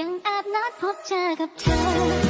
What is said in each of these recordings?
ยังแอบนัดพบเจอกับเธอ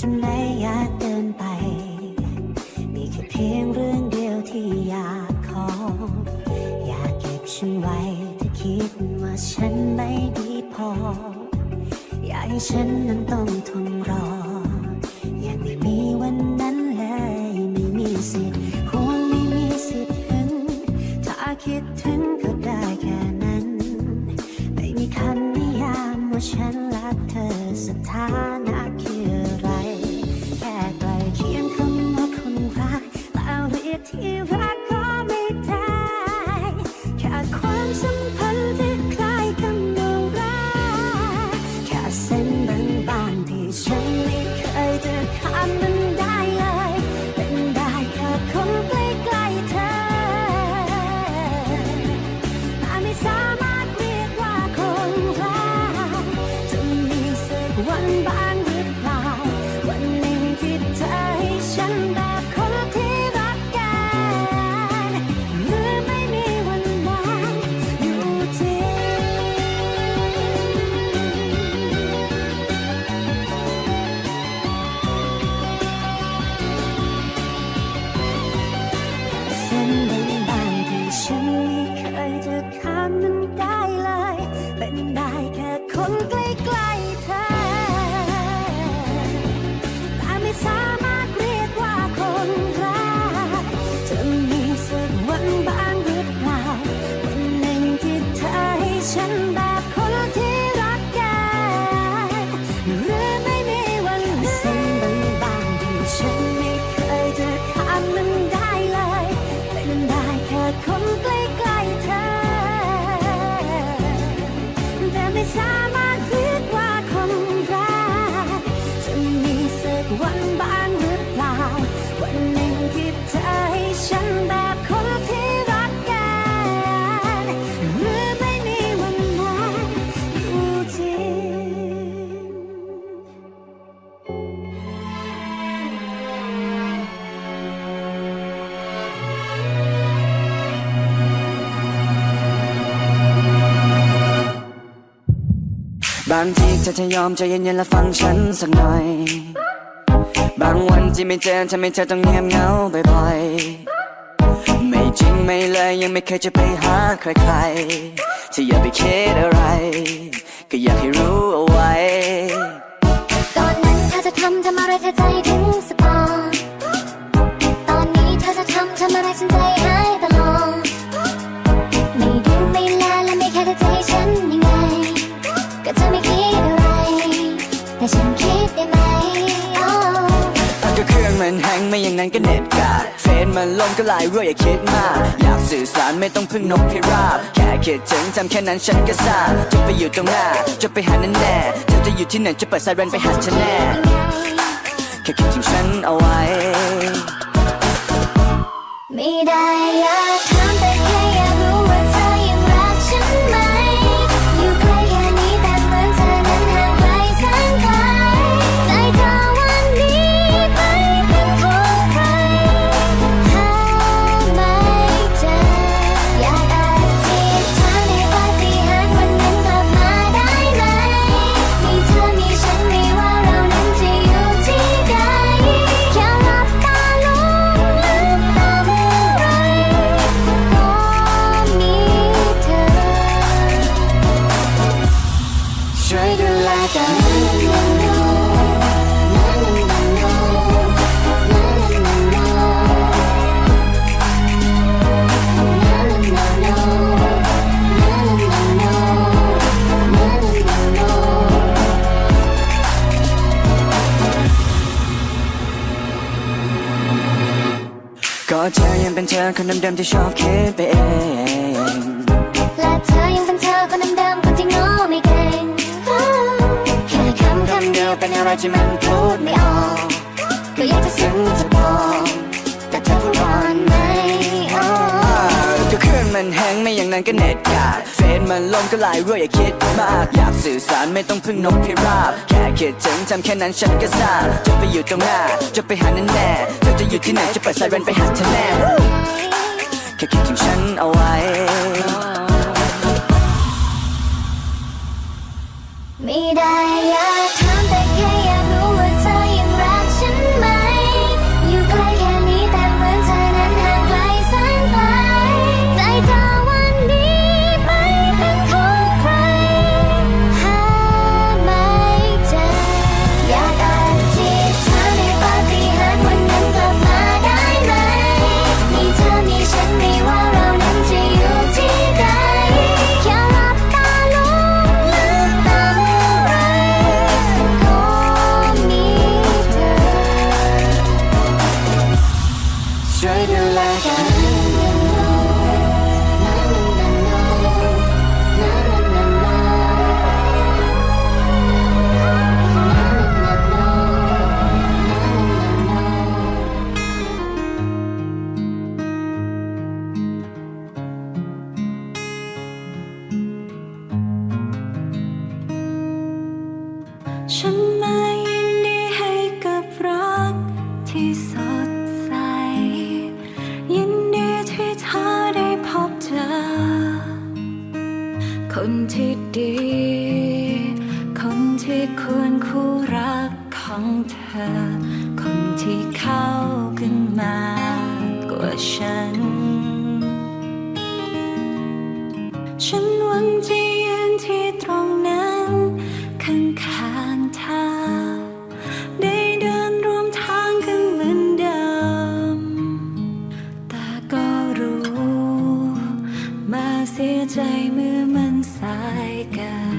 ฉันไม่อยากเดินไป มีแค่เพียงเรื่องเดียวที่อยากขอ อยากเก็บฉันไว้ถ้าคิดว่าฉันไม่ดีพอ อยากให้ฉันนั้นต้องทนรออยากไม่มีวันนั้นเลยไม่มีสิทธิ์ห่วงไม่มีสิทธิ์หึงถ้าคิดถึงก็ได้แค่นั้น ไม่มีคำนิยามว่าฉันรักเธอสักทาน one by บางทีเธอจะยอมใจเย็นๆและฟังฉันสักหน่อย บางวันที่ไม่เจอทำให้เธอต้องเงียบเหงาบ่อยๆ ไม่จริงไม่เลยยังไม่เคยจะไปหาใครๆที่อย่าไปคิดอะไร ก็อยากให้รู้เอาไว้ อย่างนั้นก็เน็ตกาดเฟซมันลงก็ไลน์รั่วอย่าคิดมาก อยากสื่อสารไม่ต้องพึ่งนกพิราบ แค่คิดถึงทำแค่นั้นฉันก็ทราบจะไปอยู่ตรงหน้า จะไปหาแน่แน่เธอจะอยู่ที่ไหนจะเปิดไซเรนไปหาฉันแน่แค่คิดถึงฉันเอาไว้ ไม่ได้อยาก ก็เธอยังเป็นเธอคนเดิมๆที่ชอบคิดไปเอง และเธอยังเป็นเธอคนเดิม เดียวเป็นอะไรที่มันพูดไม่ออกก็อยากจะซึ้งจะบอกแต่เธอพูดร้อนไหมโอ้ก็ครื่องมันแฮงไม่อย่างนั้นก็เน็ตกาดเฟซมันลงก็ไลน์รั่วอย่าคิดมาก อยากสื่อสารไม่ต้องพึ่งนกพิราบ แค่คิดถึงทำแค่นั้นฉันก็ทราบจะไปอยู่ตรงหน้า จะไปหาแน่แน่เธอจะอยู่ที่ไหนจะเปิดไซเรนไปหาเธอแน่ คนที่ดี คนที่ควรคู่รักของเธอ คนที่เข้ากันมากว่าฉัน ฉันหวังจะยืนที่ตรงนั้น ข้างๆเธอได้เดินร่วมทางกันเหมือนเดิม แต่ก็รู้ มาเสียใจเมื่อมันสายกัน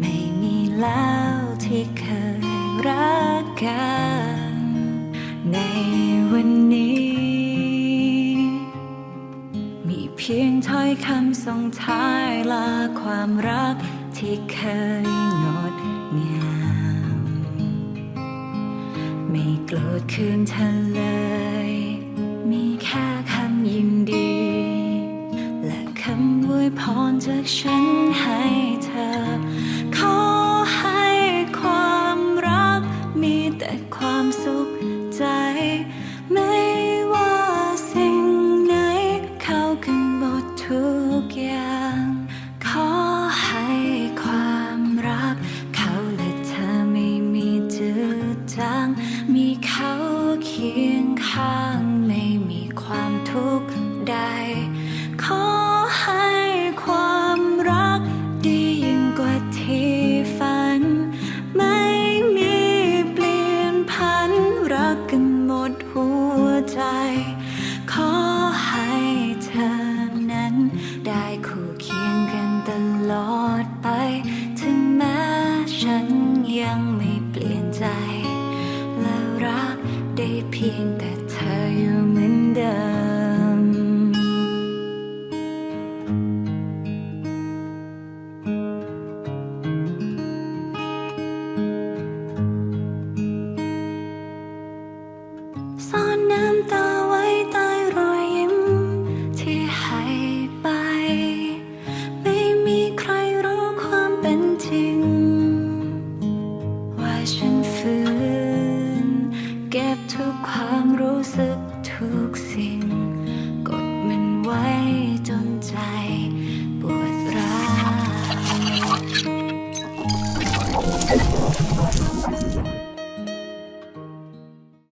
ไม่มีแล้วที่เคยรักกัน ในวันนี้ มีเพียงถ้อยคำส่งท้ายลาความรักที่เคยงดงาม ไม่โกรธคืนเธอเลย พรจากฉันให้เธอ ขอให้ความรักมีแต่ความสุขใจ ไม่ว่าสิ่งไหนเข้ากันหมดทุกอย่าง ขอให้ความรัก เขาและเธอไม่มีจืดจาง มีเขาเคียงข้างไม่มีความทุกข์ใด